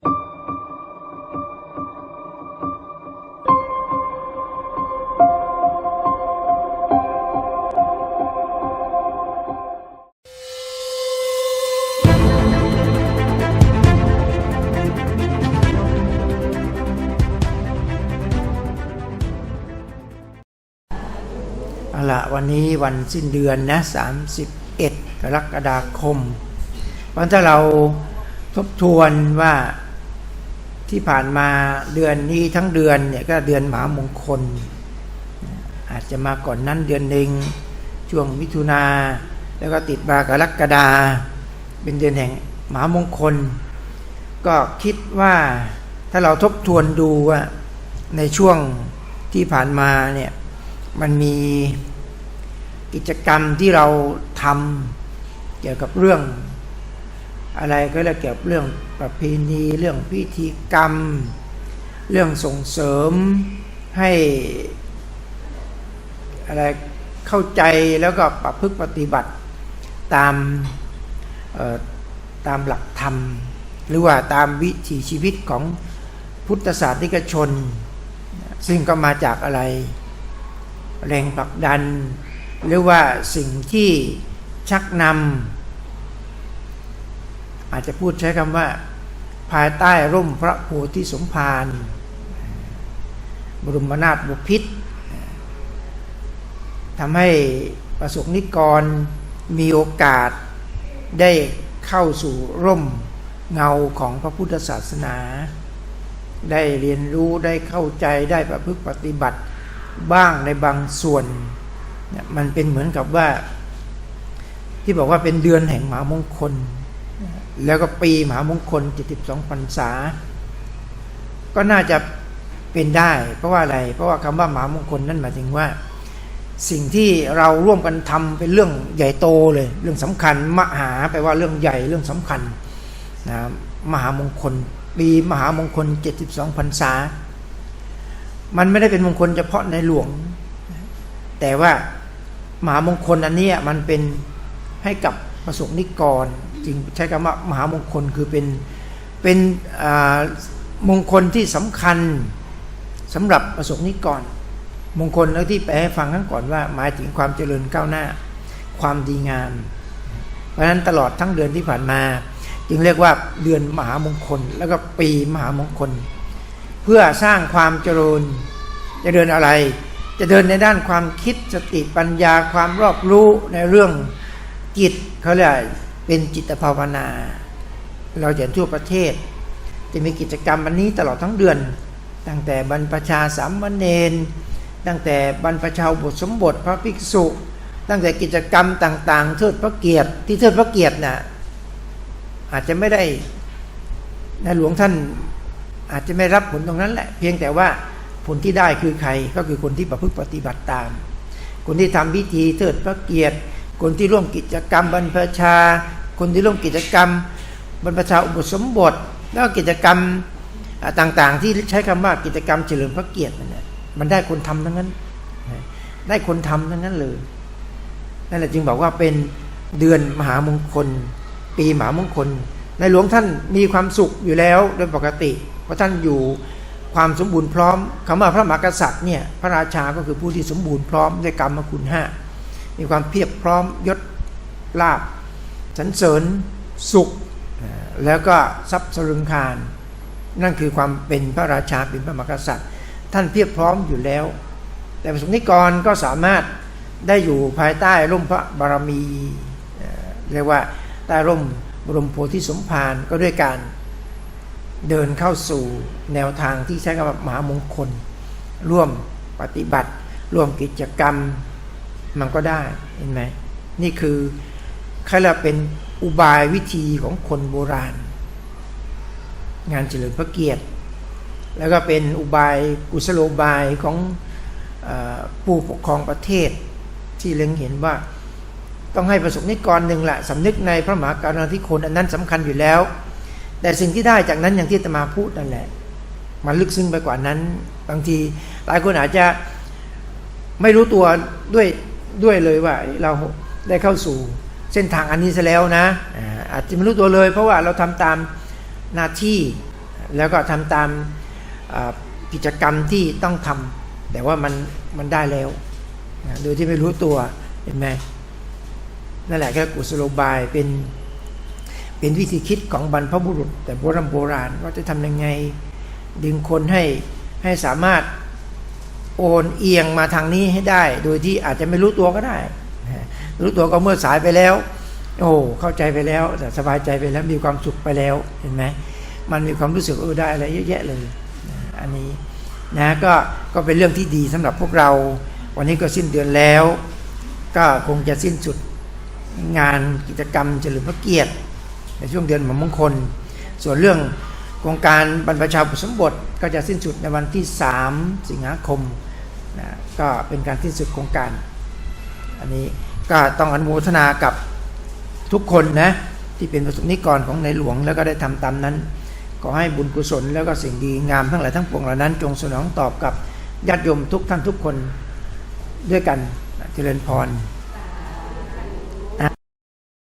เอาละวันนี้วันสิ้นเดือนนะ 31 กรกฎาคม วันถ้าเราทบทวนว่า ที่ผ่านมาเดือนนี้ทั้งเดือนเนี่ยก็เดือนหมามงคล อาจจะมาก่อนนั้นเดือนหนึ่งช่วงมิถุนาแล้วก็ติดมากรกฎาเป็นเดือนแห่งหมามงคล ก็คิดว่าถ้าเราทบทวนดูว่าในช่วงที่ผ่านมาเนี่ยมันมีกิจกรรมที่เราทำเกี่ยวกับเรื่อง อะไรก็เรียเกี่ยวกับเรื่องประเพณีเรื่องพิธีกรรม เรื่องส่งเสริมให้อะไรเข้าใจแล้วก็ประพฤติปฏิบัติตามตามหลักธรรม หรือว่าตามวิถีชีวิตของพุทธศาสนิกชน ซึ่งก็มาจากอะไร แรงผลักดัน หรือว่าสิ่งที่ชักนำ อาจจะพูดใช้คำว่า ภายใต้ร่มพระโพธิสมภารบรมนาถบพิตรทำให้ประสบนิกรมีโอกาสได้เข้าสู่ร่มเงาของพระพุทธศาสนา ได้เรียนรู้ได้เข้าใจได้ประพฤติปฏิบัติบ้างในบางส่วนเนี่ยมันเป็นเหมือนกับว่า ที่บอกว่าเป็นเดือนแห่งหมามงคล แล้วก็ปีมหามงคล 72พรรษา ก็น่าจะเป็นได้ เพราะว่าอะไร เพราะว่าคำว่ามหามงคลนั่นหมายถึงว่า สิ่งที่เราร่วมกันทำเป็นเรื่องใหญ่โตเลย เรื่องสำคัญ มหาแปลว่าเรื่องใหญ่เรื่องสำคัญนะมหามงคล ปีมหามงคล 72พรรษา มันไม่ได้เป็นมงคลเฉพาะในหลวง แต่ว่ามหามงคลอันนี้มันเป็นให้กับ ประสบนิกรจริงใช้คำว่ามหามงคลคือเป็นเป็นมงคลที่สำคัญสำหรับประสบนิกร มงคลแล้วที่แปลให้ฟังข้งก่อนว่า หมายถึงความเจริญก้าวหน้า ความดีงาม เพราะฉะนั้นตลอดทั้งเดือนที่ผ่านมา จึงเรียกว่าเดือนมหามงคล แล้วก็ปีมหามงคล เพื่อสร้างความเจริญจะเดินอะไร จะเดินในด้านความคิดสติปัญญาความรอบรู้ในเรื่อง จิตเขาเรียกเป็นจิตภาวนา เราเห็นทั่วประเทศ จะมีกิจกรรมวันนี้ตลอดทั้งเดือน ตั้งแต่บรรพชาสามเณรตั้งแต่บรรพชาบทสมบทพระภิกษุ ตั้งแต่กิจกรรมต่าง ๆ เทิดพระเกียรติที่เทิดพระเกียรติน่ะอาจจะไม่ได้ในหลวงท่านอาจจะไม่รับผลตรงนั้นแหละ เพียงแต่ว่าผลที่ได้คือใครก็คือคนที่ประพฤติปฏิบัติตาม คนที่ทำพิธีเทิดพระเกียรติ คนที่ร่วมกิจกรรมบรรพชา คนที่ร่วมกิจกรรม บรรพชาอุปสมบท แล้วกิจกรรมต่างๆ ที่ใช้คำว่ากิจกรรมเฉลิมพระเกียรตินั่นมันได้คนทำทั้งนั้น ได้คนทำทั้งนั้นเลยนั่นแหละจึงบอกว่าเป็นเดือนมหามงคล ปีมหามงคล ในหลวงท่านมีความสุขอยู่แล้วโดยปกติ เพราะท่านอยู่ความสมบูรณ์พร้อมคำว่าพระมหากษัตริย์เนี่ยพระราชาก็คือผู้ที่สมบูรณ์พร้อมด้วยกรรมคุณห้า มีความเพียบพร้อมยศลาบสรรเสริญสุข แล้วก็ทรัพย์สรึงคาร นั่นคือความเป็นพระราชาเป็นพระมหากษัตริย์ ท่านเพียบพร้อมอยู่แล้ว แต่ประสงค์นิกรก็สามารถได้อยู่ภายใต้ร่มพระบารมีเรียกว่าใต้ร่มบรมโพธิสมภารก็ด้วยการเดินเข้าสู่แนวทางที่ใช้คำว่ามหามงคล ร่วมปฏิบัติ ร่วมกิจกรรม มันก็ได้เห็นไหมนี่คือใครละเป็นอุบายวิธีของคนโบราณ งานเฉลิมพระเกียรติ แล้วก็เป็นอุบายกุศโลบายของอผู้ปกครองประเทศ ที่เล็งเห็นว่าต้องให้ประสบนิกรหนึ่งแหละสำนึกในพระมหากรุณาธิคุณอันนั้นสำคัญอยู่แล้ว แต่สิ่งที่ได้จากนั้นอย่างที่ตมาพูดนั่นแหละ มันลึกซึ้งไปกว่านั้น บางทีหลายคนอาจจะไม่รู้ตัวด้วย ด้วยเลยว่าเราได้เข้าสู่เส้นทางอันนี้ซะแล้วนะอาจจะไม่รู้ตัวเลย เพราะว่าเราทำตามหน้าที่แล้วก็ทำตามกิจกรรมที่ต้องทำแต่ว่ามันมันได้แล้วโดยที่ไม่รู้ตัวเห็นไหมนั่นแหละก็กุศโลบายเป็นเป็นวิธีคิดของบรรพบุรุษ แต่โบราณโบราณว่าจะทำยังไง ดึงคนให้ให้สามารถ โอนเอียงมาทางนี้ให้ได้ โดยที่อาจจะไม่รู้ตัวก็ได้ รู้ตัวก็เมื่อสายไปแล้ว โอ้เข้าใจไปแล้วแต่สบายใจไปแล้วมีความสุขไปแล้วเห็นไหมมันมีความรู้สึกเออได้อะไรเยอะแยะเลย อันนี้นะก็ก็เป็นเรื่องที่ดีสำหรับพวกเรา วันนี้ก็สิ้นเดือนแล้ว ก็คงจะสิ้นสุดงานกิจกรรมเฉลิมพระเกียรติ ในช่วงเดือนมมงคล ส่วนเรื่องโครงการบรรพชาอุสมบทก็จะสิ้นสุดในวันที่ 3 สิงหาคม นะก็เป็นการสิ้นสุดโครงการอันนี้ก็ต้องอนุโมทนากับทุกคนนะที่เป็นประสบนิกรของในหลวงแล้วก็ได้ทำตามนั้นขอให้บุญกุศลแล้วก็สิ่งดีงามทั้งหลายทั้งปวงเหล่านั้น จงสนองตอบกับญาติโยมทุกท่านทุกคนด้วยกันเจริญพร